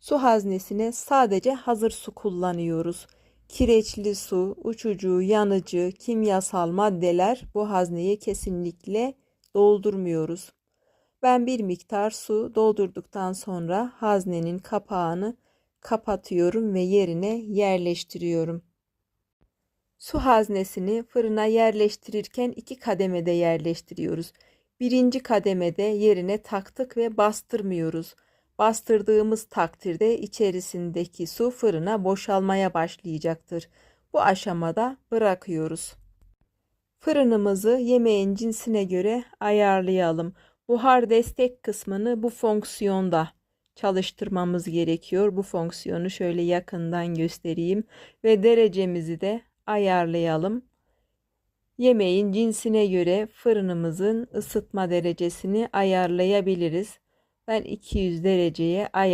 Su haznesine sadece hazır su kullanıyoruz. Kireçli su, uçucu, yanıcı, kimyasal maddeler bu hazneye kesinlikle doldurmuyoruz. Ben bir miktar su doldurduktan sonra haznenin kapağını kapatıyorum ve yerine yerleştiriyorum. Su haznesini fırına yerleştirirken iki kademede yerleştiriyoruz. Birinci kademede yerine taktık ve bastırmıyoruz. Bastırdığımız takdirde içerisindeki su fırına boşalmaya başlayacaktır. Bu aşamada bırakıyoruz. Fırınımızı yemeğin cinsine göre ayarlayalım. Buhar destek kısmını bu fonksiyonda çalıştırmamız gerekiyor. Bu fonksiyonu şöyle yakından göstereyim ve derecemizi de ayarlayalım. Yemeğin cinsine göre fırınımızın ısıtma derecesini ayarlayabiliriz. Ben 200 dereceye ayar